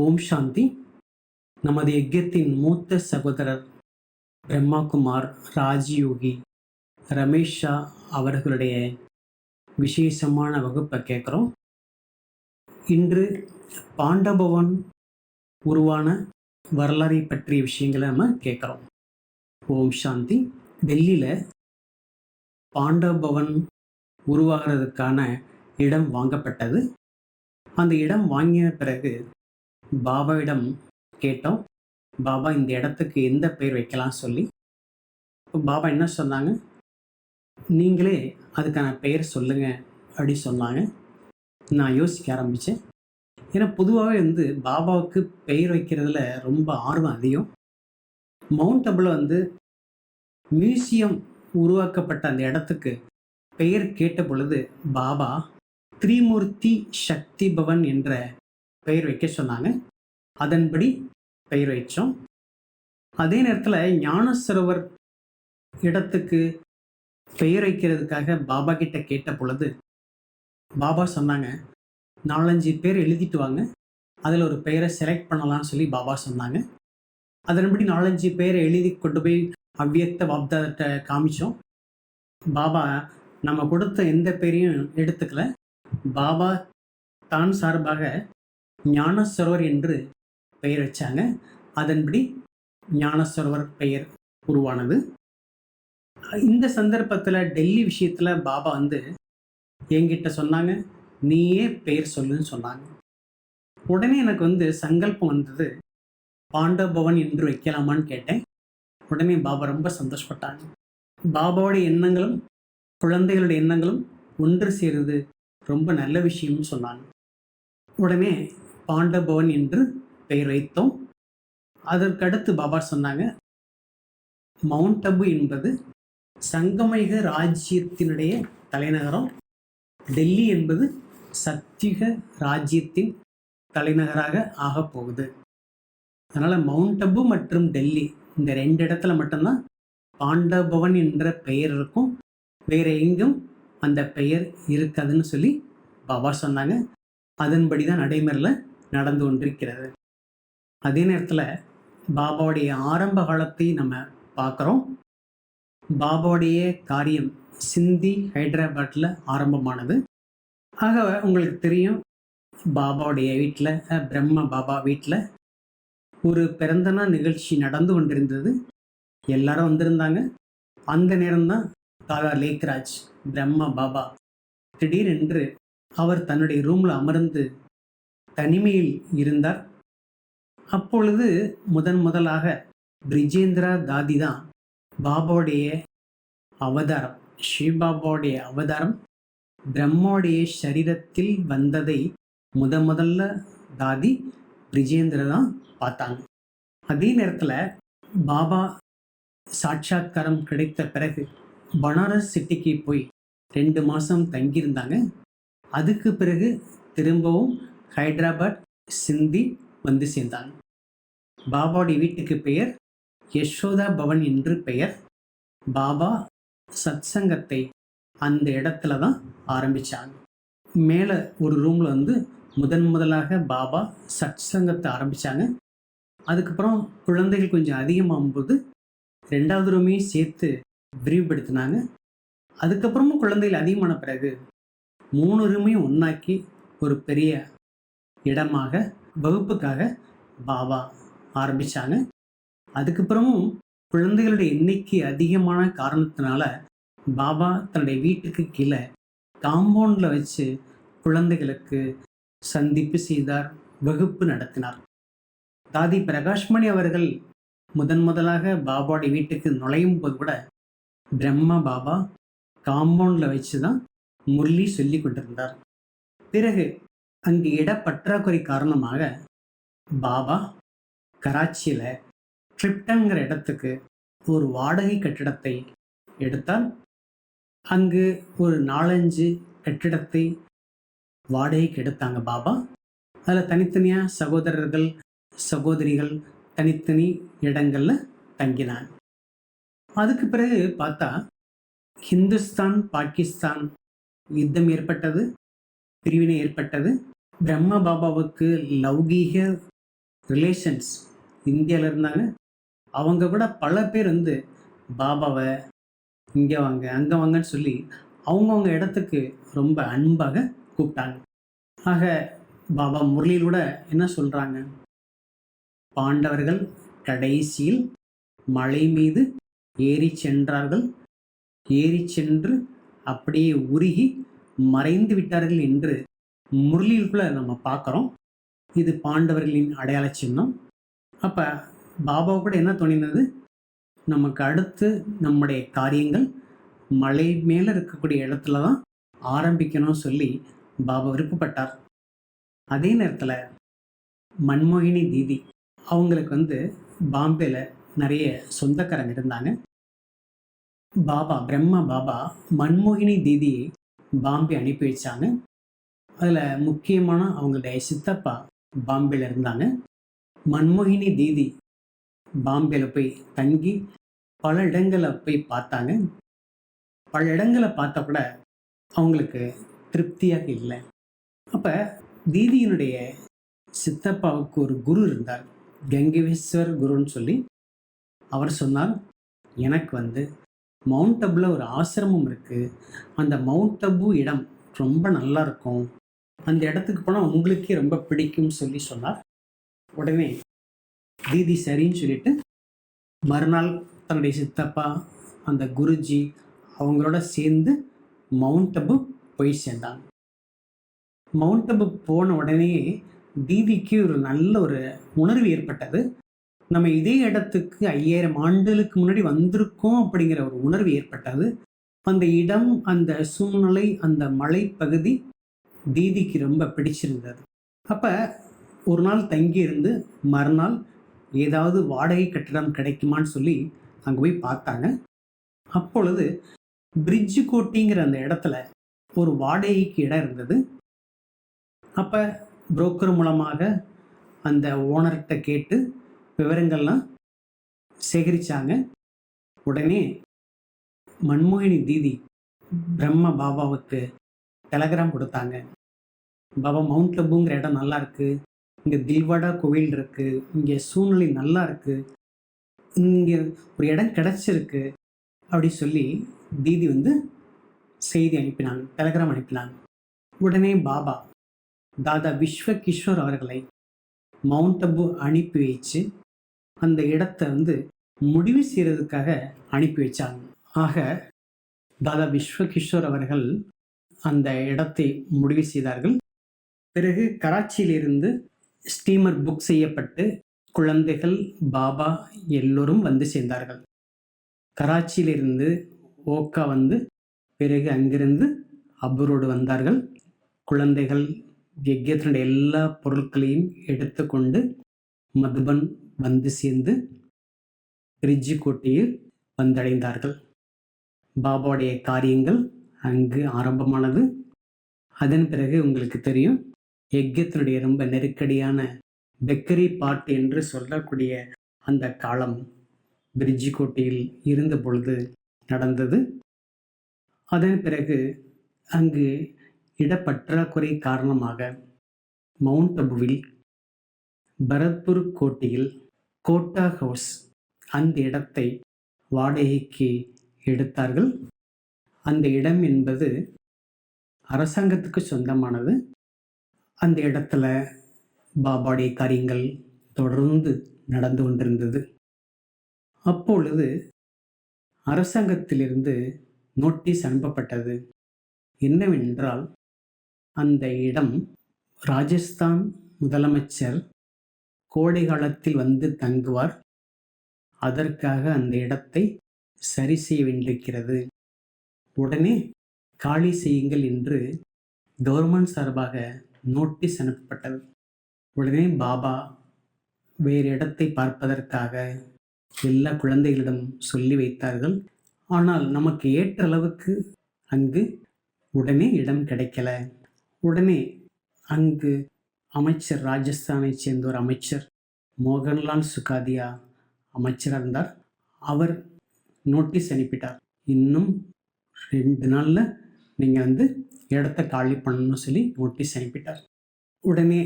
ஓம் சாந்தி. நமது யஜ்யத்தின் மூத்த சகோதரர் பிரம்மாகுமார் ராஜயோகி ரமேஷ் ஷா அவர்களுடைய விசேஷமான வகுப்பை கேட்குறோம். இன்று பாண்டபவன் உருவான வரலாறை பற்றிய விஷயங்களை நம்ம கேட்குறோம். ஓம் சாந்தி. டெல்லியில் பாண்டபவன் உருவாகிறதுக்கான இடம் வாங்கப்பட்டது. அந்த இடம் வாங்கிய பிறகு பாபாவிடம் கேட்டோம். பாபா இந்த இடத்துக்கு எந்த பெயர் வைக்கலாம் சொல்லி. இப்போ பாபா என்ன சொன்னாங்க? நீங்களே அதுக்கான பெயர் சொல்லுங்க அப்படி சொன்னாங்க. நான் யோசிக்க ஆரம்பித்தேன் ஏன்னா பொதுவாகவே வந்து பாபாவுக்கு பெயர் வைக்கிறதுல ரொம்ப ஆர்வம் அதிகம். மவுண்ட் அபில் வந்து மியூசியம் உருவாக்கப்பட்ட அந்த இடத்துக்கு பெயர் கேட்ட பொழுது பாபா திரிமூர்த்தி சக்தி பவன் என்ற பெயர் வைக்க சொன்னாங்க. அதன்படி பெயர் வைச்சோம். அதே நேரத்தில் ஞான இடத்துக்கு பெயர் வைக்கிறதுக்காக பாபா கிட்ட கேட்ட பொழுது பாபா சொன்னாங்க நாலஞ்சு பேர் எழுதிட்டு வாங்க. அதில் ஒரு பெயரை செலக்ட் பண்ணலாம்னு சொல்லி பாபா சொன்னாங்க. அதன்படி நாலஞ்சு பேரை எழுதி கொண்டு போய் அவ்வியத்த வாப்தாட்ட காமிச்சோம். பாபா நம்ம கொடுத்த எந்த பேரையும் எடுத்துக்கல. பாபா தான் சார்பாக ஞானசரவர் என்று பெயர் வச்சாங்க. அதன்படி ஞானசரோவர் பெயர் உருவானது. இந்த சந்தர்ப்பத்தில் டெல்லி விஷயத்தில் பாபா வந்து என்கிட்ட சொன்னாங்க. நீயே பெயர் சொல்லுன்னு சொன்னாங்க. உடனே எனக்கு வந்து சங்கல்பம் வந்தது. பாண்டபவன் என்று வைக்கலாமான்னு கேட்டேன். உடனே பாபா ரொம்ப சந்தோஷப்பட்டாங்க. பாபாவோடைய எண்ணங்களும் குழந்தைகளுடைய எண்ணங்களும் ஒன்று சேருது. ரொம்ப நல்ல விஷயம்னு சொன்னாங்க. உடனே பாண்டபவன் என்று பெயர் வைத்தோம் அதற்கடுத்து பாபா சொன்னாங்க மவுண்ட் அபு என்பது சங்கமிக ராஜ்யத்தினுடைய தலைநகரம். டெல்லி என்பது சத்தியுக ராஜ்யத்தின் தலைநகராக ஆகப் போகுது. அதனால் மவுண்ட் அபு மற்றும் டெல்லி இந்த ரெண்டு இடத்துல மட்டும்தான் பாண்டபவன் என்ற பெயர் இருக்கும். வேற எங்கும் அந்த பெயர் இருக்காதுன்னு சொல்லி பாபா சொன்னாங்க. அதன்படி தான் நடைமுறையில் நடந்து கொண்டிருக்கிறது. அதே நேரத்தில் பாபாவுடைய ஆரம்ப காலத்தை நம்ம பார்க்குறோம். பாபாவுடைய காரியம் சிந்தி ஹைதராபாத்தில் ஆரம்பமானது. ஆக உங்களுக்கு தெரியும் பாபாவுடைய வீட்டில் பிரம்ம பாபா வீட்டில் ஒரு பிறந்தநாள் நிகழ்ச்சி நடந்து கொண்டிருந்தது. எல்லாரும் வந்திருந்தாங்க. அந்த நேரம்தான் தாதா லேக்ராஜ் பிரம்ம பாபா திடீரென்று அவர் தன்னுடைய ரூமில் அமர்ந்து தனிமையில் இருந்தார். அப்பொழுது முதன் முதலாக பிரிஜேந்திரா தாதி தான் பாபாவுடைய அவதாரம் ஸ்ரீபாபாவுடைய அவதாரம் பிரம்மாவுடைய சரீரத்தில் வந்ததை முத முதல்ல தாதி பிரிஜேந்திர தான் பார்த்தாங்க. அதே நேரத்தில் பாபா சாட்சாத்காரம் கிடைத்த பிறகு பனாரஸ் சிட்டிக்கு போய் ரெண்டு மாதம் தங்கியிருந்தாங்க. அதுக்கு பிறகு திரும்பவும் ஹைதராபாத் சிந்தி வந்து சேர்ந்தாங்க பாபாவுடைய வீட்டுக்கு பெயர் யசோதா பவன் என்று பெயர். பாபா சத்சங்கத்தை அந்த இடத்துல தான் ஆரம்பித்தாங்க மேலே ஒரு ரூமில் வந்து முதன் முதலாக பாபா சத்சங்கத்தை ஆரம்பித்தாங்க அதுக்கப்புறம் குழந்தைகள் கொஞ்சம் அதிகமாகும்போது ரெண்டாவது ரூமையும் சேர்த்து விரிவுபடுத்தினாங்க. அதுக்கப்புறமும் குழந்தைகள் அதிகமான பிறகு மூணு ரூமையும் ஒன்றாக்கி ஒரு பெரிய இடமாக வகுப்புக்காக பாபா ஆரம்பித்தாங்க அதுக்கப்புறமும் குழந்தைகளுடைய எண்ணிக்கை அதிகமான காரணத்தினால பாபா தன்னுடைய வீட்டுக்கு கீழே காம்பவுண்டில் வச்சு குழந்தைகளுக்கு சந்திப்பு செய்தார் வகுப்பு நடத்தினார். தாதி பிரகாஷ்மணி அவர்கள் முதன் முதலாக பாபாவுடைய வீட்டுக்கு நுழையும் போது கூட பிரம்மா பாபா காம்பவுண்டில் வச்சு தான் முரளி சொல்லி கொண்டிருந்தார். பிறகு அங்கு இட பற்றாக்குறை காரணமாக பாபா கராச்சியில் ட்ரிப்டங்கிற இடத்துக்கு ஒரு வாடகை கட்டிடத்தை எடுத்தால் அங்கு ஒரு நாலஞ்சு கட்டிடத்தை வாடகைக்கு எடுத்தாங்க பாபா. அதில் தனித்தனியாக சகோதரர்கள் சகோதரிகள் தனித்தனி இடங்களில் தங்கினாங்க அதுக்கு பிறகு பார்த்தா ஹிந்துஸ்தான் பாகிஸ்தான் யுத்தம் ஏற்பட்டது பிரிவினை ஏற்பட்டது. பிரம்ம பாபாவுக்கு லௌகீக ரிலேஷன்ஸ் இந்தியாவில் இருந்தாங்க. அவங்க கூட பல பேர் வந்து பாபாவை இங்கே வாங்க அங்கே வாங்கன்னு சொல்லி அவங்கவுங்க இடத்துக்கு ரொம்ப அன்பாக கூப்பிட்டாங்க. ஆக பாபா முரளியிலூட என்ன சொல்கிறாங்க பாண்டவர்கள் கடைசியில் மலை மீது ஏறி சென்றார்கள். ஏறி சென்று அப்படியே உருகி மறைந்து விட்டார்கள் என்று முரளிக்குள்ளே நம்ம பார்க்குறோம். இது பாண்டவர்களின் அடையாள சின்னம். அப்போ பாபா கூட என்ன தோணினது? நமக்கு அடுத்து நம்முடைய காரியங்கள் மலை மேலே இருக்கக்கூடிய இடத்துல தான் ஆரம்பிக்கணும்னு சொல்லி பாபா விருப்பப்பட்டார். அதே நேரத்தில் மன்மோகினி தீதி அவங்களுக்கு வந்து பாம்பேல நிறைய சொந்தக்காரங்க இருந்தாங்க. பாபா பிரம்மா பாபா மன்மோகினி தீதியை பாம்பே அனுப்பி வச்சாங்க. அதில் முக்கியமான அவங்களுடைய சித்தப்பா பாம்பேல இருந்தாங்க. மன்மோகினி தீதி பாம்பேல போய் தங்கி பல இடங்களை போய் பார்த்தாங்க. பல இடங்களை பார்த்த கூட அவங்களுக்கு திருப்தியாக இல்லை. அப்போ தீதியினுடைய சித்தப்பாவுக்கு ஒரு குரு இருந்தார். கங்கவேஸ்வர் குருன்னு சொல்லி அவர் சொன்னார் எனக்கு வந்து மவுண்ட் அபுல ஒரு ஆசிரமம் இருக்குது அந்த மவுண்ட் அபு இடம் ரொம்ப நல்லா இருக்கும். அந்த இடத்துக்கு போனால் உங்களுக்கே ரொம்ப பிடிக்கும்னு சொல்லி சொன்னார். உடனே தீதி சரின்னு சொல்லிட்டு மறுநாள் தன்னுடைய சித்தப்பா அந்த குருஜி அவங்களோட சேர்ந்து மவுண்ட் அபு போய் சேர்ந்தாங்க. மவுண்ட் அபு போன உடனே தீதிக்கு ஒரு நல்ல ஒரு உணர்வு ஏற்பட்டது. நம்ம இதே இடத்துக்கு ஐயாயிரம் ஆண்டுகளுக்கு முன்னாடி வந்திருக்கோம் அப்படிங்கிற ஒரு உணர்வு ஏற்பட்டது. அந்த இடம் அந்த சூழ்நிலை அந்த மலைப்பகுதி தீதிக்கு ரொம்ப பிடிச்சிருந்தது. அப்போ ஒரு நாள் தங்கியிருந்து மறுநாள் ஏதாவது வாடகை கட்டிடம் கிடைக்குமான்னு சொல்லி அங்கே போய் பார்த்தாங்க. அப்பொழுது பிரிட்ஜு கோட்டிங்கிற அந்த இடத்துல ஒரு வாடகைக்கு இடம் இருந்தது. அப்போ புரோக்கர் மூலமாக அந்த ஓனர்கிட்ட கேட்டு விவரங்கள்லாம் சேகரித்தாங்க உடனே மன்மோகினி தீதி பிரம்ம பாபாவுக்கு டெலகிராம் கொடுத்தாங்க. பாபா மவுண்ட் லபுங்கிற இடம் நல்லா இருக்கு. இங்கே தில்வாடா கோவில் இருக்கு. இங்கே சூழ்நிலை நல்லா இருக்கு. இங்கே ஒரு இடம் கிடச்சிருக்கு அப்படி சொல்லி தீதி வந்து செய்தி அனுப்பினாங்க டெலகிராம் அனுப்பினாங்க. உடனே பாபா தாதா விஸ்வ கிஷோர் அவர்களை மவுண்ட் அபு அனுப்பி வச்சு அந்த இடத்த வந்து முடிவு செய்கிறதுக்காக அனுப்பி வச்சாங்க. ஆக தாதா விஸ்வ கிஷோர் அவர்கள் அந்த இடத்தை முடிவு செய்தார்கள். பிறகு கராச்சியிலிருந்து ஸ்டீமர் புக் செய்யப்பட்டு குழந்தைகள் பாபா எல்லோரும் வந்து சேர்ந்தார்கள். கராச்சியிலிருந்து ஓக்கா வந்து பிறகு அங்கிருந்து அபுரோடு வந்தார்கள். குழந்தைகள் யஜ்யத்தினுடைய எல்லா பொருட்களையும் எடுத்துக்கொண்டு மதுபன் வந்து சேர்ந்து கோட்டையில் வந்தடைந்தார்கள். பாபாவுடைய காரியங்கள் அங்கு ஆரம்பமானது. அதன் பிறகு உங்களுக்கு தெரியும் யஜ்யத்தினுடைய ரொம்ப நெருக்கடியான பெக்கரி பாட் என்று சொல்லக்கூடிய அந்த காலம் கோட்டையில் இருந்த பொழுது நடந்தது. அதன் பிறகு அங்கு இடப்பற்றாக்குறை காரணமாக மவுண்ட் அபுவில் பரத்பூர் கோட்டையில் கோட்டா ஹவுஸ் அந்த இடத்தை வாடகைக்கு எடுத்தார்கள். அந்த இடம் என்பது அரசாங்கத்துக்கு சொந்தமானது. அந்த இடத்துல பாபாடைய காரியங்கள் தொடர்ந்து நடந்து கொண்டிருந்தது. அப்பொழுது அரசாங்கத்திலிருந்து நோட்டீஸ் அனுப்பப்பட்டது. என்னவென்றால் அந்த இடம் ராஜஸ்தான் முதலமைச்சர் கோடை காலத்தில் வந்து தங்குவார். அதற்காக அந்த இடத்தை சரி செய்ய வேண்டியிருக்கிறது. உடனே காலி செய்யுங்கள் என்று கவர்மெண்ட் சார்பாக நோட்டீஸ் அனுப்பப்பட்டது. உடனே பாபா வேறு இடத்தை பார்ப்பதற்காக எல்லா குழந்தைகளிடம் சொல்லி வைத்தார்கள். ஆனால் நமக்கு ஏற்ற அளவுக்கு அங்கு உடனே இடம் கிடைக்கல. உடனே அங்கு அமைச்சர் ராஜஸ்தானை சேர்ந்த ஒரு அமைச்சர் மோகன்லால் சுகாதியா அமைச்சராக இருந்தார். அவர் நோட்டீஸ் அனுப்பிட்டார். இன்னும் ரெண்டு நாளில் நீங்கள் வந்து இடத்த காலி பண்ணணும்னு சொல்லி நோட்டீஸ் அனுப்பிட்டார். உடனே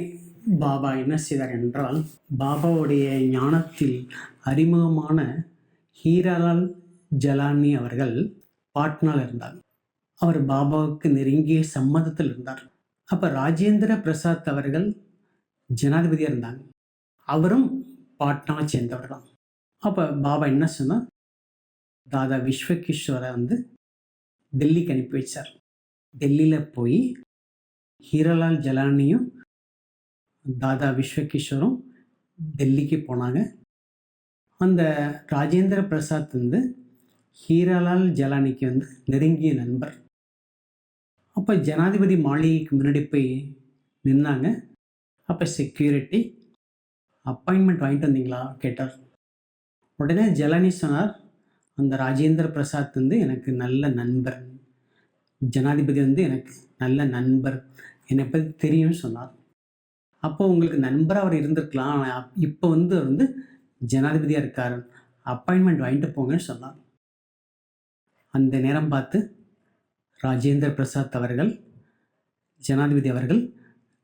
பாபா என்ன செய்தார் என்றால் பாபாவுடைய ஞானத்தில் அறிமுகமான ஹீராலால் ஜலானி அவர்கள் பாட்னால் இருந்தார். அவர் பாபாவுக்கு நெருங்கிய சம்மதத்தில் இருந்தார். அப்போ ராஜேந்திர பிரசாத் அவர்கள் ஜனாதிபதியாக இருந்தாங்க. அவரும் பாட்னாவை சேர்ந்தவர் தான். அப்போ பாபா என்ன சொன்னால் தாதா விஸ்வகிஷோரை வந்து டெல்லிக்கு அனுப்பி வச்சார். டெல்லியில் போய் ஹீரலால் ஜலானியும் தாதா விஸ்வகிஷோரும் டெல்லிக்கு போனாங்க. அந்த ராஜேந்திர பிரசாத் வந்து ஹீராலால் ஜலானிக்கு வந்து நெருங்கிய நண்பர். அப்போ ஜனாதிபதி மாளிகைக்கு முன்னாடி போய் நின்னாங்க. அப்போ செக்யூரிட்டி அப்பாயின்மெண்ட் வாங்கிட்டு வந்தீங்களா கேட்டார். உடனே ஜலானி சொன்னார் அந்த ராஜேந்திர பிரசாத் வந்து எனக்கு நல்ல நண்பர். ஜனாதிபதி வந்து எனக்கு நல்ல நண்பர். என்னை பற்றி தெரியும்னு சொன்னார். அப்போ உங்களுக்கு நண்பராக அவர் இருந்திருக்கலாம். இப்போ வந்து அவர் வந்து ஜனாதிபதியாக இருக்கார். அப்பாயின்மெண்ட் வாங்கிட்டு போங்கன்னு சொன்னார். அந்த நேரம் பார்த்து ராஜேந்திர பிரசாத் அவர்கள் ஜனாதிபதி அவர்கள்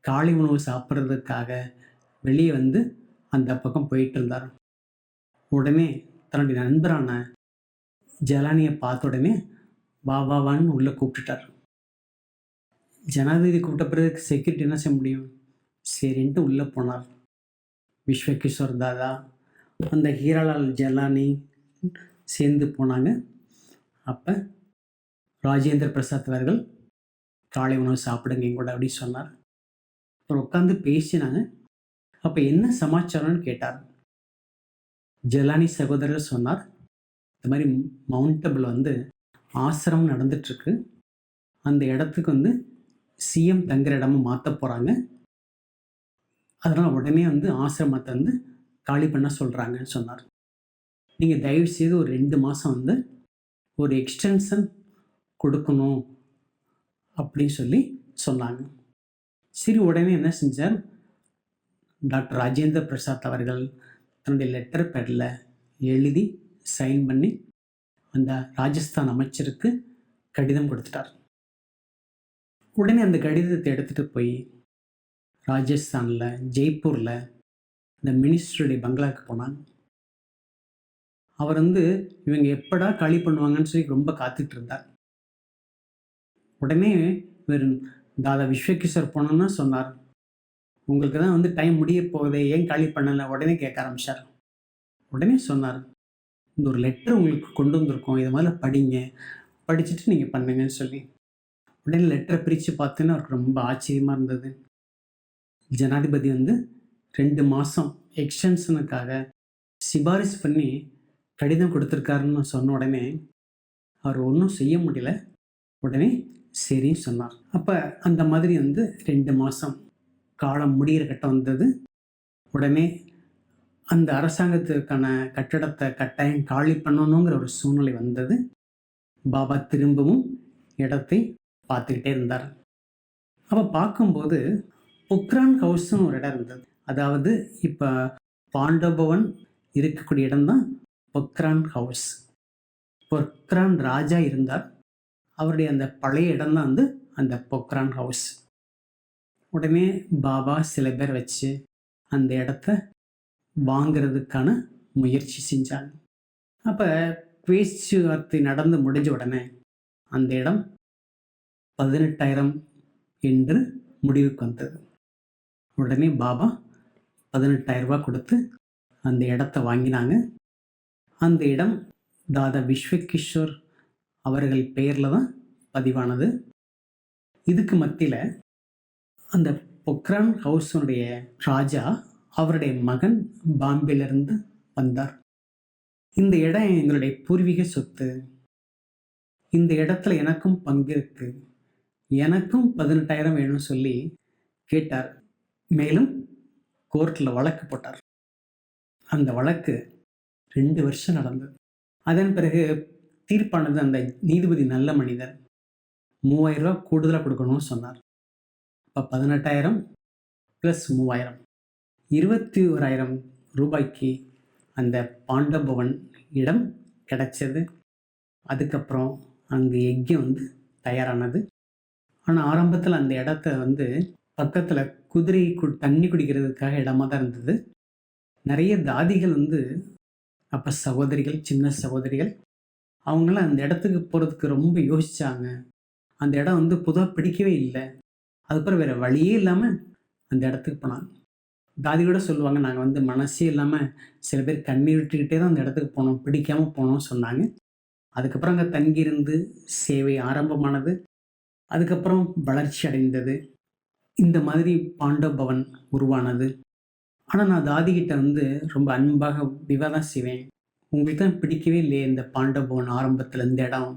காலை உணவு சாப்பிட்றதுக்காக வெளியே வந்து அந்த பக்கம் போயிட்டு இருந்தார். உடனே தன்னுடைய நண்பரான ஜலானியை பார்த்த உடனே வா வா வான்னு உள்ளே கூப்பிட்டுட்டார். ஜனாதிபதி கூப்பிட்ட பிறகு செக்யூரிட்டி என்ன செய்ய முடியும்? சரின்ட்டு உள்ளே போனார். விஸ்வகிஷோர் தாதா அந்த ஹீராலால் ஜலானி சேர்ந்து போனாங்க. அப்போ ராஜேந்திர பிரசாத் அவர்கள் காலை உணவு சாப்பிடுங்க என் கூட அப்படின்னு சொன்னார். அப்புறம் உட்காந்து பேசினாங்க. அப்போ என்ன சமாச்சாரம்னு கேட்டார். ஜலானி சகோதரர் சொன்னார் இந்த மாதிரி மவுண்டபிள் வந்து ஆசிரமம் நடந்துட்டுருக்கு அந்த இடத்துக்கு வந்து சிஎம் தங்குற இடமா மாற்ற போகிறாங்க அதனால் உடனே வந்து ஆசிரமத்தை வந்து காலி பண்ண சொல்கிறாங்கன்னு சொன்னார். நீங்கள் தயவு செய்து ஒரு ரெண்டு மாதம் வந்து ஒரு எக்ஸ்டென்ஷன் கொடுக்கணும் அப்படின்னு சொல்லி சொன்னாங்க. சரி உடனே என்ன செஞ்சார்? டாக்டர் ராஜேந்திர பிரசாத் அவர்கள் தன்னுடைய லெட்டர் பேரில் எழுதி சைன் பண்ணி அந்த ராஜஸ்தான் அமைச்சருக்கு கடிதம் கொடுத்துட்டார். உடனே அந்த கடிதத்தை எடுத்துகிட்டு போய் ராஜஸ்தானில் ஜெய்ப்பூரில் இந்த மினிஸ்டருடைய பங்களாவுக்கு போனாங்க. அவர் வந்து இவங்க எப்படா காலி பண்ணுவாங்கன்னு சொல்லி ரொம்ப காத்துட்டு இருந்தார். உடனே இவர் தாதா விஸ்வகிஷோர் போனோன்னா சொன்னார். உங்களுக்கு தான் வந்து டைம் முடிய போகுதே ஏன் காலி பண்ணலை? உடனே கேட்க ஆரம்பிச்சார். உடனே சொன்னார் இந்த ஒரு லெட்டர் உங்களுக்கு கொண்டு வந்திருக்கோம். இதை மாதிரி படிங்க. படிச்சுட்டு நீங்கள் பண்ணுங்கன்னு சொல்லி. உடனே லெட்டரை பிரித்து பார்த்தோன்னா அவருக்கு ரொம்ப ஆச்சரியமாக இருந்தது. ஜனாதிபதி வந்து ரெண்டு மாதம் எக்ஸ்டென்ஷனுக்காக சிபாரிசு பண்ணி கடிதம் கொடுத்துருக்காருன்னு சொன்ன உடனே அவர் ஒன்றும் செய்ய முடியல. உடனே சரின்னு சொன்னார். அப்போ அந்த மாதிரி வந்து ரெண்டு மாதம் காலம் முடிகிற கட்டம் வந்தது. உடனே அந்த அரசாங்கத்திற்கான கட்டடத்தை கட்டாயம் காலி பண்ணணுங்கிற ஒரு சூழ்நிலை வந்தது. பாபா திரும்பவும் இடத்தை பார்த்துக்கிட்டே இருந்தார். அப்போ பார்க்கும்போது பொக்ரான் ஹவுஸ்னு ஒரு இடம் இருந்தது. அதாவது இப்போ பாண்டபவன் இருக்கக்கூடிய இடம்தான் பொக்ரான் ஹவுஸ் பொக்ரான் ராஜா இருந்தார். அவருடைய அந்த பழைய இடம்தான் வந்து அந்த பொக்ரான் ஹவுஸ் உடனே பாபா சில பேர் வச்சு அந்த இடத்த வாங்கிறதுக்கான முயற்சி செஞ்சாங்க. அப்போ பேச்சுவார்த்தை நடந்து முடிஞ்ச உடனே அந்த இடம் பதினெட்டாயிரம் என்று முடிவுக்கு வந்தது. உடனே பாபா பதினெட்டாயிரம் கொடுத்து அந்த இடத்த வாங்கினாங்க. அந்த இடம் தாதா விஸ்வகிஷோர் அவர்கள் பெயரில் தான் பதிவானது. இதுக்கு மத்தியில் அந்த பொக்ரான் ஹவுஸனுடைய ராஜா அவருடைய மகன் பாம்பிலிருந்து வந்தார். இந்த இடம் எங்களுடைய பூர்வீக சொத்து. இந்த இடத்துல எனக்கும் பங்கு இருக்கு. எனக்கும் பதினெட்டாயிரம் வேணும்னு சொல்லி கேட்டார். மேலும் கோர்ட்டில் வழக்கு போட்டார். அந்த வழக்கு ரெண்டு வருஷம் நடந்தது. அதன் பிறகு தீர்ப்பானது அந்த நீதிபதி நல்ல மனிதர். மூவாயிரம் ரூபா கூடுதலாக கொடுக்கணும்னு சொன்னார். இப்போ பதினெட்டாயிரம் ப்ளஸ் மூவாயிரம். இருபத்தி ஓராயிரம் ரூபாய்க்கு அந்த பாண்டபவன் இடம் கிடைச்சது. அதுக்கப்புறம் அங்கே யஜ்யம் வந்து தயாரானது. ஆனால் ஆரம்பத்தில் அந்த இடத்த வந்து பக்கத்தில் குதிரை கு தண்ணி குடிக்கிறதுக்காக இடமா தான் இருந்தது. நிறைய தாதிகள் வந்து அப்போ சகோதரிகள் சின்ன சகோதரிகள் அவங்களாம் அந்த இடத்துக்கு போகிறதுக்கு ரொம்ப யோசித்தாங்க அந்த இடம் வந்து பொதுவாக பிடிக்கவே இல்லை. அதுக்கப்புறம் வேறு வழியே இல்லாமல் அந்த இடத்துக்கு போனாங்க. தாதி கூட சொல்லுவாங்க நாங்கள் வந்து மனசே இல்லாமல் சில பேர் கண்ணீர் விட்டுக்கிட்டே தான் அந்த இடத்துக்கு போனோம் பிடிக்காமல் போனோம்னு சொன்னாங்க. அதுக்கப்புறம் அங்கே தங்கியிருந்து சேவை ஆரம்பமானது அதுக்கப்புறம் வளர்ச்சி அடைந்தது. இந்த மாதிரி பாண்டவ பவன் உருவானது. ஆனால் நான் தாதிகிட்ட வந்து ரொம்ப அன்பாக விவாதம் செய்வேன். உங்களுக்கு தான் பிடிக்கவே இல்லையே இந்த பாண்டவ பவன் ஆரம்பத்தில் இந்த இடம்?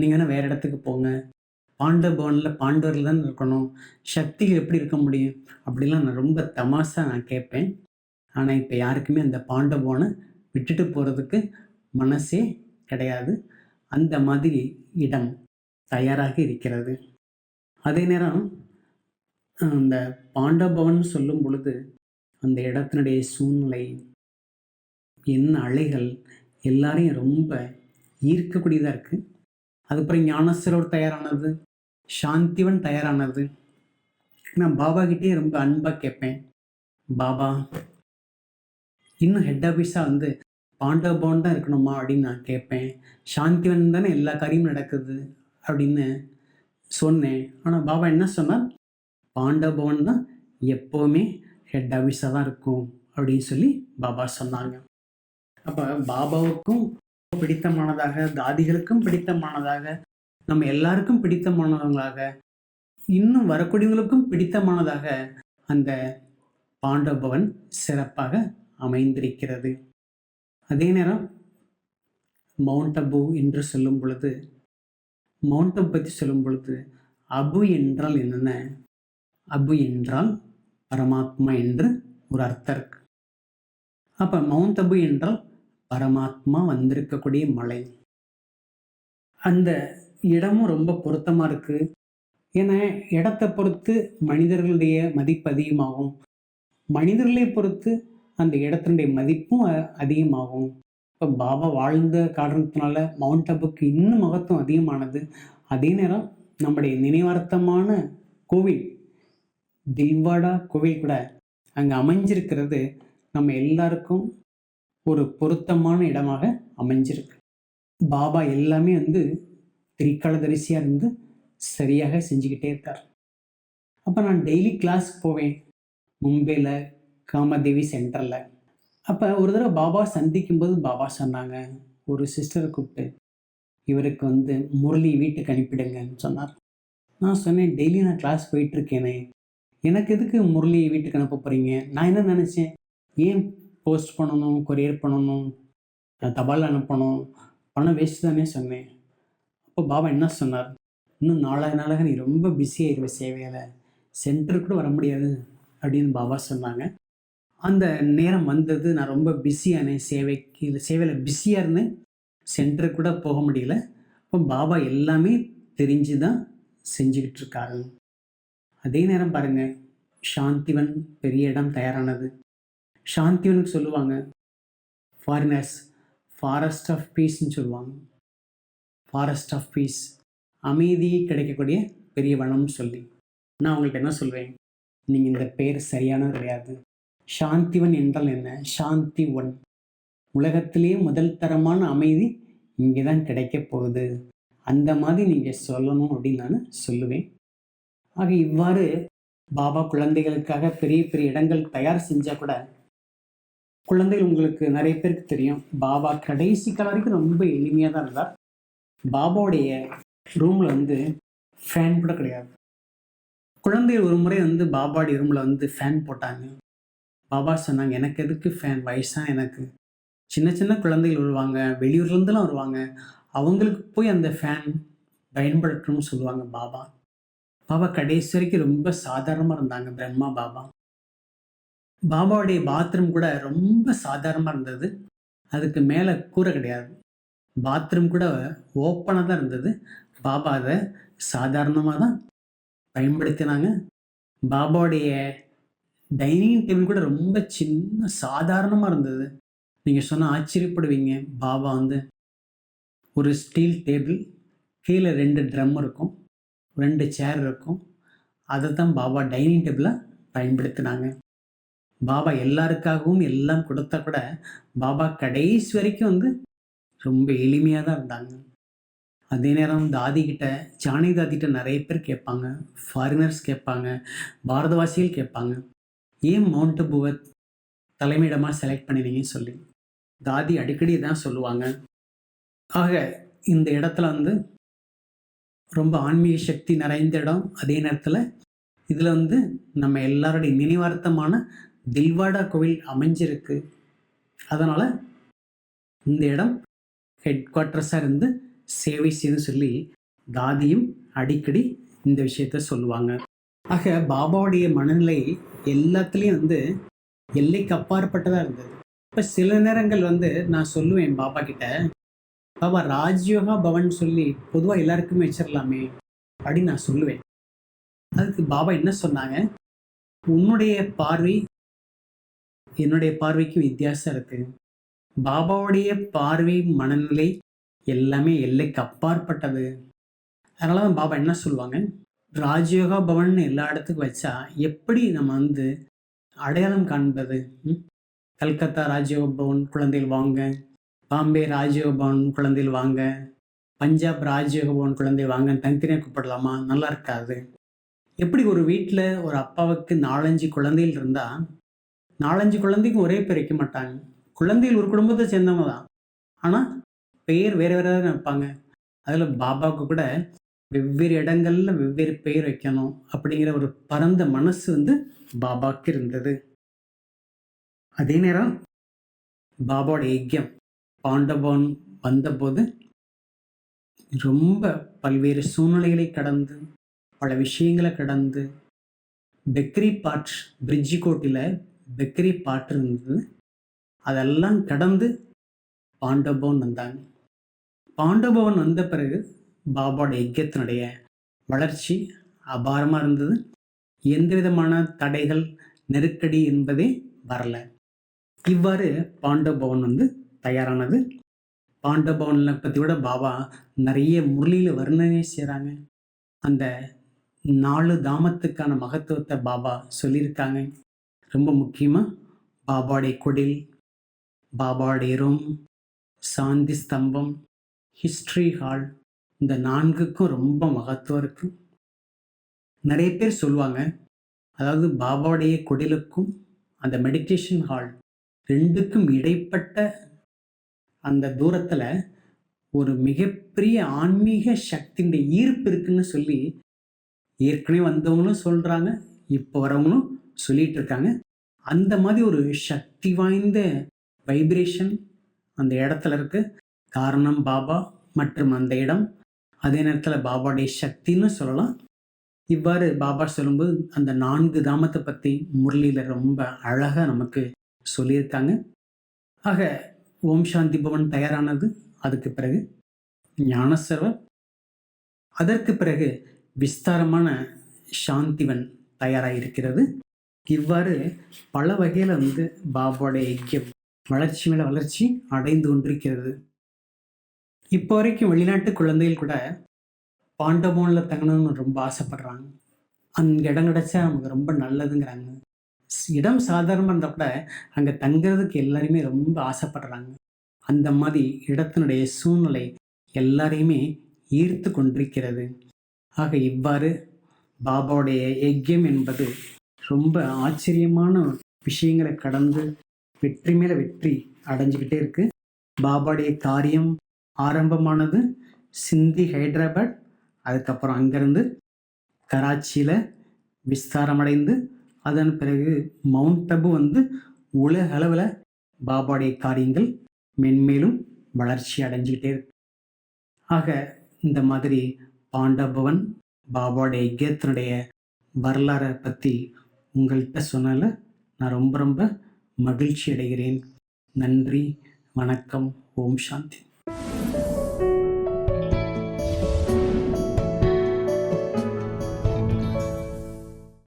நீங்கள் வேறு இடத்துக்கு போங்க. பாண்டவ பவனில் பாண்டவர்கள் தான் இருக்கணும். சக்திகள் எப்படி இருக்க முடியும்? அப்படிலாம் நான் ரொம்ப தமாசாக நான் கேட்பேன். ஆனால் இப்போ யாருக்குமே அந்த பாண்டவ பவனை விட்டுட்டு போகிறதுக்கு மனசே கிடையாது. அந்த மாதிரி இடம் தயாராக இருக்கிறது. அதே நேரம் அந்த பாண்டவபவன் சொல்லும் பொழுது அந்த இடத்தினுடைய சூழ்நிலை என்ன அலைகள் எல்லாரையும் ரொம்ப ஈர்க்கக்கூடியதாக இருக்குது அதுக்கப்புறம் ஞானஸ்வரர் தயாரானது. சாந்திவன் தயாரானது. நான் பாபா கிட்டே ரொம்ப அன்பாக கேட்பேன். பாபா இன்னும் ஹெட் ஆஃபீஸாக வந்து பாண்டவ பவன் தான் இருக்கணுமா அப்படின்னு நான் கேட்பேன். சாந்திவன் தானே எல்லா காரியமும் நடக்குது அப்படின்னு சொன்னேன். ஆனால் பாபா என்ன சொன்னார்? பாண்டவ பவன் தான் எப்போவுமே ஹெட் ஆஃபீஸாக தான் இருக்கும் அப்படின்னு சொல்லி பாபா சொன்னாங்க. அப்போ பாபாவுக்கும் பிடித்தமானதாக தாதிகளுக்கும் பிடித்தமானதாக நம்ம எல்லாருக்கும் பிடித்தமானவங்களாக இன்னும் வரக்கூடியவங்களுக்கும் பிடித்தமானதாக அந்த பாண்டவ பவன் சிறப்பாக அமைந்திருக்கிறது. அதே நேரம் மவுண்ட் அபு என்று சொல்லும் பொழுது மவுண்ட் அபு பற்றி சொல்லும் பொழுது அபு என்றால் என்னென்ன? அபு என்றால் பரமாத்மா என்று ஒரு அர்த்தம் இருக்கு. அப்போ மவுண்ட் அபு என்றால் பரமாத்மா வந்திருக்கக்கூடிய மலை. அந்த இடமும் ரொம்ப பொருத்தமாக இருக்குது ஏன்னா இடத்தை பொறுத்து மனிதர்களுடைய மதிப்பு அதிகமாகும். மனிதர்களை பொறுத்து அந்த இடத்தினுடைய மதிப்பும் அதிகமாகும். இப்போ பாபா வாழ்ந்த காரணத்தினால மவுண்ட் அபுக்கு இன்னும் மகத்துவம் அதிகமானது. அதே நேரம் நம்முடைய நினைவார்த்தமான கோவில் தில்வாடா கோவில் கூட அங்கே அமைஞ்சிருக்கிறது. நம்ம எல்லாருக்கும் ஒரு பொருத்தமான இடமாக அமைஞ்சிருக்கு. பாபா எல்லாமே வந்து திரிக்காலதரிசியாக இருந்து சரியாக செஞ்சுக்கிட்டே இருக்கார். அப்போ நான் டெய்லி கிளாஸ் போவேன். மும்பையில் காமதேவி சென்டரில் அப்போ ஒரு தடவை பாபா சந்திக்கும்போது பாபா சொன்னாங்க ஒரு சிஸ்டரை கூப்பிட்டு இவருக்கு வந்து முரளி வீட்டுக்கு அனுப்பிடுங்கன்னு சொன்னார். நான் சொன்னேன் டெய்லி நான் கிளாஸ் போயிட்டுருக்கேனே. எனக்கு எதுக்கு முரளி வீட்டுக்கு அனுப்ப போகிறீங்க நான் என்ன நினச்சேன்? ஏன் போஸ்ட் பண்ணணும் கொரியர் பண்ணணும் தபால் அனுப்பணும்? பணம் வேஸ்ட் தானே சொன்னேன். அப்போ பாபா என்ன சொன்னார்? இன்னும் நாளாக நாளாக நீ ரொம்ப பிஸியாகிடுவ சேவையில். சென்டர் கூட வர முடியாது. அப்படின்னு பாபா சொன்னாங்க. அந்த நேரம் வந்தது. நான் ரொம்ப பிஸியானேன் சேவைக்கு. இல்லை சேவையில் பிஸியாக இருந்தேன். சென்டர் கூட போக முடியல. அப்போ பாபா எல்லாமே தெரிஞ்சு தான் செஞ்சுக்கிட்டு இருக்காரு. அதே நேரம் பாருங்கள் சாந்திவன் பெரிய இடம் தயாரானது. சாந்திவனுக்கு சொல்லுவாங்க ஃபாரினர்ஸ் ஃபாரஸ்ட் ஆஃப் பீஸ்ன்னு சொல்லுவாங்க. ஃபாரஸ்ட் ஆஃப் பீஸ் அமைதி கிடைக்கக்கூடிய பெரிய வனம்னு சொல்லி. நான் அவங்கள்ட்ட என்ன சொல்வேன்? நீங்கள் இந்த பேர் சரியானது கிடையாது. சாந்திவன் என்றால் என்ன? சாந்தி ஒன் உலகத்திலேயே முதல் தரமான அமைதி இங்கே தான் கிடைக்க போகுது. அந்த மாதிரி நீங்கள் சொல்லணும் அப்படின்னு நான் சொல்லுவேன். ஆக இவ்வாறு பாபா குழந்தைகளுக்காக பெரிய பெரிய இடங்கள் தயார் செஞ்சால் கூட குழந்தைகள் உங்களுக்கு நிறைய பேருக்கு தெரியும். பாபா கடைசி கால வரைக்கும் ரொம்ப எளிமையாக தான் இருந்தார். பாபாவுடைய ரூமில் வந்து ஃபேன் கூட கிடையாது. குழந்தைகள் ஒரு முறை வந்து பாபாவுடைய ரூமில் வந்து ஃபேன் போட்டாங்க. பாபா சொன்னாங்க எனக்கு எதுக்கு ஃபேன் வயசாக எனக்கு. சின்ன சின்ன குழந்தைகள் வருவாங்க வெளியூர்லேருந்துலாம் வருவாங்க. அவங்களுக்கு போய் அந்த ஃபேன் பயன்படுத்தணும்னு சொல்லுவாங்க பாபா. பாபா கடைசி வரைக்கும் ரொம்ப சாதாரணமாக இருந்தாங்க பிரம்மா பாபா. பாபாவுடைய பாத்ரூம் கூட ரொம்ப சாதாரணமாக இருந்தது. அதுக்கு மேலே கூரை கிடையாது. பாத்ரூம் கூட ஓப்பனாக தான் இருந்தது. பாபா அதை சாதாரணமாக தான் பயன்படுத்தினாங்க. பாபாவுடைய டைனிங் டேபிள் கூட ரொம்ப சின்ன சாதாரணமாக இருந்தது. நீங்கள் சொன்னால் ஆச்சரியப்படுவீங்க. பாபா வந்து ஒரு ஸ்டீல் டேபிள் கீழே ரெண்டு ட்ரம் இருக்கும் ரெண்டு சேர் இருக்கும். அதை தான் பாபா டைனிங் டேபிளாக பயன்படுத்தினாங்க. பாபா எல்லாருக்காகவும் எல்லாம் கொடுத்தா கூட பாபா கடைசி வரைக்கும் வந்து ரொம்ப எளிமையாக தான் இருந்தாங்க. அதே நேரம் தாதி ஜானகி ஜானி தாதிகிட்ட நிறைய பேர் கேட்பாங்க. ஃபாரினர்ஸ் கேட்பாங்க. பாரதவாசிகள் கேட்பாங்க. ஏன் மவுண்ட் புவத் தலைமையிடமாக செலக்ட் பண்ணினீங்கன்னு சொல்லி? தாதி அடிக்கடி தான் சொல்லுவாங்க. ஆக இந்த இடத்துல வந்து ரொம்ப ஆன்மீக சக்தி நிறைந்த இடம். அதே நேரத்தில் இதில் வந்து நம்ம எல்லாருடைய நினைவார்த்தமான தில்வாடா கோவில் அமைஞ்சிருக்கு. அதனால் இந்த இடம் ஹெட் குவார்ட்டர்ஸாக இருந்து சேவை செய்து சொல்லி தாதியும் அடிக்கடி இந்த விஷயத்த சொல்லுவாங்க. ஆக பாபாவுடைய மனநிலை எல்லாத்துலேயும் வந்து எல்லைக்கு அப்பாற்பட்டதாக இருந்தது. இப்போ சில நேரங்கள் வந்து நான் சொல்லுவேன் பாபா கிட்ட பாபா ராஜ்யோகா பவன் சொல்லி பொதுவாக எல்லாருக்குமே வச்சிடலாமே அப்படின்னு நான் சொல்லுவேன். அதுக்கு பாபா என்ன சொன்னாங்க? உன்னுடைய பார்வை என்னுடைய பார்வைக்கும் வித்தியாசம் இருக்குது பாபாவுடைய பார்வை மனநிலை எல்லாமே எல்லைக்கு அப்பாற்பட்டது. அதனால தான் பாபா என்ன சொல்லுவாங்க? ராஜயோகா பவன் எல்லா இடத்துக்கும் வச்சா எப்படி நம்ம வந்து அடையாளம் காண்பது? கல்கத்தா ராஜயோக பவன் குழந்தைகள் வாங்க பாம்பே ராஜயோக பவன் குழந்தைகள் வாங்க பஞ்சாப் ராஜயோக பவன் குழந்தை வாங்க தனித்தனியாக கூப்பிடலாமா? நல்லா இருக்காது. எப்படி ஒரு வீட்டில் ஒரு அப்பாவுக்கு நாலஞ்சு குழந்தைகள் இருந்தால் நாலஞ்சு குழந்தைக்கும் ஒரே பேர் வைக்க மாட்டாங்க. குழந்தைகள் ஒரு குடும்பத்தை சேர்ந்தவங்க தான். ஆனால் பெயர் வேறு வேறு தான் வைப்பாங்க. அதில் பாபாவுக்கு கூட வெவ்வேறு இடங்களில் வெவ்வேறு பெயர் வைக்கணும் அப்படிங்கிற ஒரு பரந்த மனசு வந்து பாபாவுக்கு இருந்தது. அதே நேரம் பாபாவோட யஜ்யம் பாண்டபவன் வந்தபோது ரொம்ப பல்வேறு சூழ்நிலைகளை கடந்து பல விஷயங்களை கடந்து பெக்கரி பாட் பிரிட்ஜி கோட்டில் பெக்கரி பாட்டு இருந்தது. அதெல்லாம் கடந்து பாண்டபவன் வந்தாங்க பாண்டபவன் வந்த பிறகு பாபாவோட யஜ்யத்தினுடைய வளர்ச்சி அபாரமாக இருந்தது. எந்த விதமான தடைகள் நெருக்கடி என்பதே வரல. இவ்வாறு பாண்டபவன் வந்து தயாரானது. பாண்டபவனில் பற்றி விட பாபா நிறைய முரளியில் வர்ணனை செய்கிறாங்க அந்த நாலு தாமத்துக்கான மகத்துவத்தை பாபா சொல்லியிருக்காங்க. ரொம்ப முக்கியமாக பாபாடைய குடில் பாபாடைய room Shanti Stambh history hall இந்த நான்குக்கும் ரொம்ப மகத்துவம் இருக்குது நிறைய பேர் சொல்லுவாங்க அதாவது பாபாவுடைய குடிலுக்கும் அந்த மெடிடேஷன் ஹால் ரெண்டுக்கும் இடைப்பட்ட அந்த தூரத்தில் ஒரு மிகப்பெரிய ஆன்மீக சக்தியுடைய ஈர்ப்பு இருக்குன்னு சொல்லி ஏற்கனவே வந்தவங்களும் சொல்கிறாங்க இப்போ வரவங்களும் சொல்லிகிட்டு இருக்காங்க. அந்த மாதிரி ஒரு சக்தி வாய்ந்த வைப்ரேஷன் அந்த இடத்துல இருக்கு. காரணம் பாபா மற்றும் அந்த இடம். அதே நேரத்தில் பாபாவுடைய சக்தின்னு சொல்லலாம். இவ்வாறு பாபா சொல்லும்போது அந்த நான்கு தாமத்தை பற்றி முரளியில் ரொம்ப அழகாக நமக்கு சொல்லியிருக்காங்க. ஆக ஓம் சாந்தி பவன் தயாரானது. அதுக்கு பிறகு ஞானசர்வர். அதற்கு பிறகு விஸ்தாரமான சாந்திவன் தயாராக இருக்கிறது இவ்வாறு பல வகையில் வந்து பாபாவுடைய ஐக்கியம் வளர்ச்சி மேலே வளர்ச்சி அடைந்து கொண்டிருக்கிறது. இப்போ வரைக்கும் வெளிநாட்டு குழந்தைகள் கூட பாண்டமோனில் தங்கணும்னு ரொம்ப ஆசைப்படுறாங்க. அங்கே இடம் கிடச்சா நமக்கு ரொம்ப நல்லதுங்கிறாங்க. இடம் சாதாரணமாக இருந்தால் கூட அங்கே தங்குறதுக்கு எல்லாருமே ரொம்ப ஆசைப்படுறாங்க. அந்த மாதிரி இடத்தினுடைய சூழ்நிலை எல்லாரையுமே ஈர்த்து கொண்டிருக்கிறது. ஆக இவ்வாறு பாபாவுடைய யஜ்யம் என்பது ரொம்ப ஆச்சரியமான விஷயங்களை கடந்து வெற்றி மேலே வெற்றி அடைஞ்சிக்கிட்டே இருக்கு. பாபாடைய காரியம் ஆரம்பமானது சிந்தி ஹைதராபாத் அதுக்கப்புறம் அங்கேருந்து கராச்சியில் விஸ்தாரமடைந்து அதன் பிறகு மவுண்ட் அபு வந்து உலக அளவில் பாபாடைய காரியங்கள் மென்மேலும் வளர்ச்சி அடைஞ்சிக்கிட்டே இருக்கு. ஆக இந்த மாதிரி பாண்டபவன் பாபாவுடைய யஜ்யத்தினுடைய வரலாறை பற்றி உங்கள்கிட்ட சொன்னால நான் ரொம்ப ரொம்ப மகிழ்ச்சி அடைகிறேன் நன்றி வணக்கம் ஓம் சாந்தி.